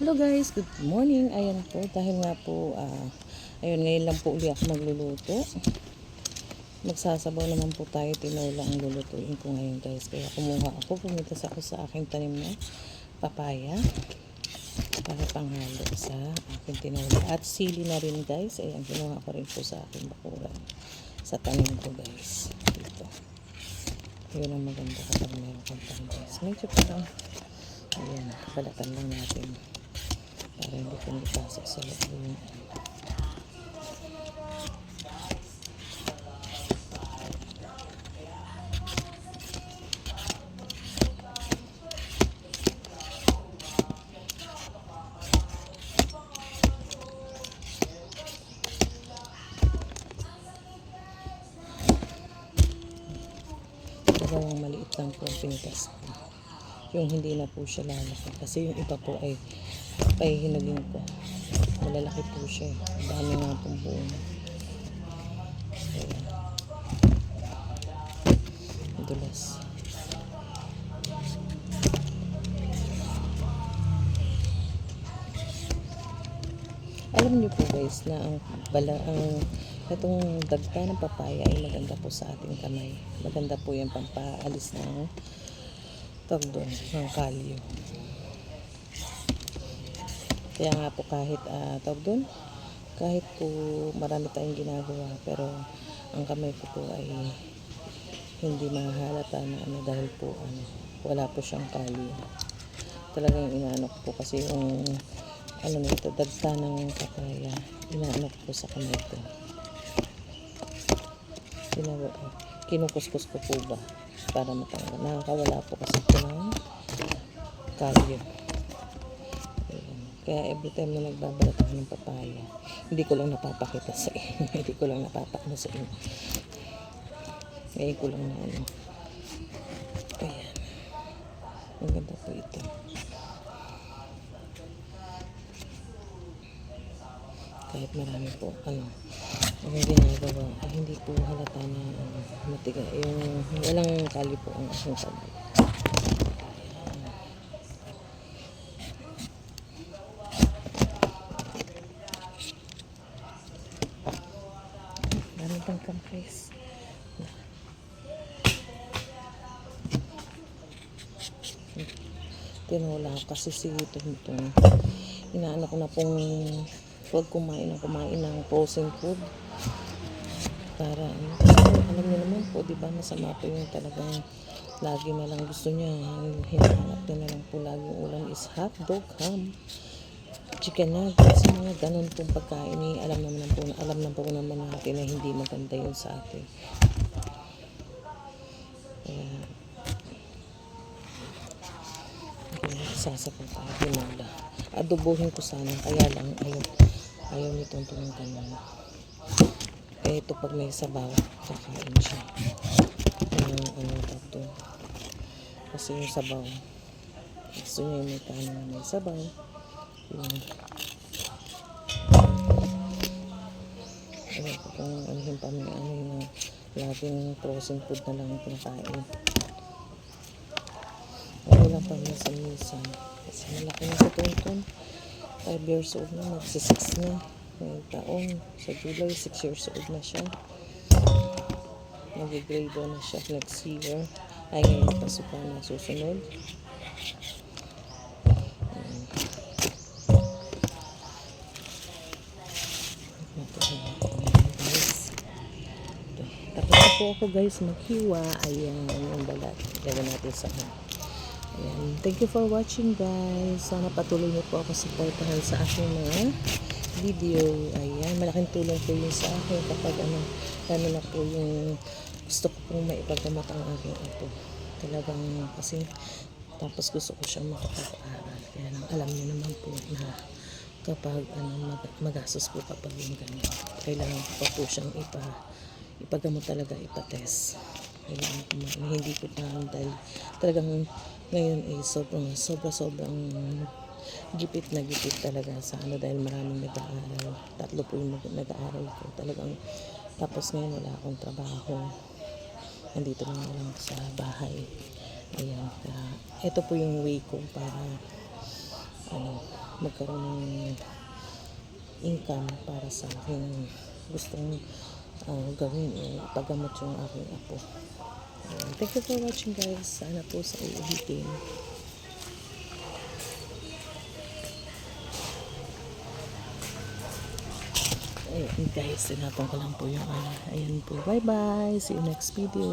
Hello guys, good morning. Ayan po, dahil nga po, ah, ayun, ngayon lang po uli ako magluluto. Magsasabaw naman po tayo, tinola ang lulutuin ko ngayon guys. Kaya kumuha ako, pumunta sa ako sa aking tanim na papaya para panghalo sa aking tinola. At sili na rin guys, ayan, kinuha ko rin po sa aking bakuran. Sa tanim ko guys. Dito. Yun ang maganda kapag meron kang tanim guys. Medyo parang, ayan, balatan lang natin para hindi ko nipasok sa loob yung dalawang maliit lang po ang pinitas ko. Yung hindi na po siya lalaki. Kasi yung iba po ay pahihinagin ko. Malalaki po siya eh. Ang dami nga pong buo Ayan. dulas alam niyo po guys na ang bala ang itong dagta ng papaya ay maganda po sa ating kamay. Maganda po yan pampaalis ng tawag doon ng kalyo kaya nga po kahit uh, tawag doon kahit po marami tayong ginagawa pero ang kamay ko po ay hindi mahalata na ano dahil po ano wala po siyang kalyo talagang inaano ko po kasi yung ano nito, dagta ng papaya. Inaano ko po sa kamay ko. Ginawa, kinukuskus ko po ba para matanggal. Nakakawala po kasi po ng kalyo. Kaya every time na nagbabalat ako ng papaya, hindi ko lang napapakita sa inyo. hindi ko lang napapakita sa inyo. Ngayon ko lang na ano. Ayan. Ang ganda po ito. kahit marami po ano ang ginagawa ay hindi po halata na ano, matiga yung walang kali po ang aking sabi Pang compress. Tinola ko kasi si Tuntun. Inaano ko na pong huwag kumain ng kumain ng frozen food para ano, alam niyo naman po di ba masama po yung talagang lagi na lang gusto niya hinahanap niya na lang po lagi ulam is hot dog ham chicken nuggets mga ganun pong pagkain eh, alam naman po alam na po naman natin na hindi maganda yun sa atin. Kaya kaya sasapaw tayo tinola adobohin ko sana kaya lang ayaw ayaw nitong tumungkan mo eh ito pag may sabaw kakain siya. Ano tawag doon kasi yung sabaw gusto niya yung may kanin na may sabaw ewan ko kung ano yung pami ano yung laging frozen food na lang pinakain ano lang pa minsan-minsan kasi malaki na sa tuntun 5 years old na, magsi 6 na. Ngayong taon, sa July, 6 years old na siya. Nag-grade na siya next year. Ay, ngayon pasok pa na susunod. Po ako guys maghiwa. Ayan, yung balat. Gawin natin sa akin. Ayan. Thank you for watching guys. Sana patuloy niyo po ako supportahan sa aking mga video. Ayan. Malaking tulong po yun sa akin kapag ano, lalo na po yung gusto ko pong maipagamot ang aking ito. Talagang kasi tapos gusto ko siyang makapag-aral. Kaya alam niyo naman po na kapag ano, mag magastos po kapag yung ganyan. Kailangan ko pa po siyang ipa, ipagamot talaga, ipatest. Kailangan ko ma- hindi ko pa dahil talagang ngayon ay sobrang sobra sobrang gipit na gipit talaga sa ano dahil maraming nag-aaral. Tatlo po yung nag- nag-aaral ko. Talagang tapos ngayon wala akong trabaho. Nandito lang lang sa bahay. Ayan kaya ito po yung way ko para ano, magkaroon ng income para sa aking gustong ah, gawin eh, ipagamot yung aking apo. Ayan. Thank you for watching guys. Sana po sa uulitin. Ayan guys, tinapon ko lang po yung ano. Ayan po. Bye bye. See you next video.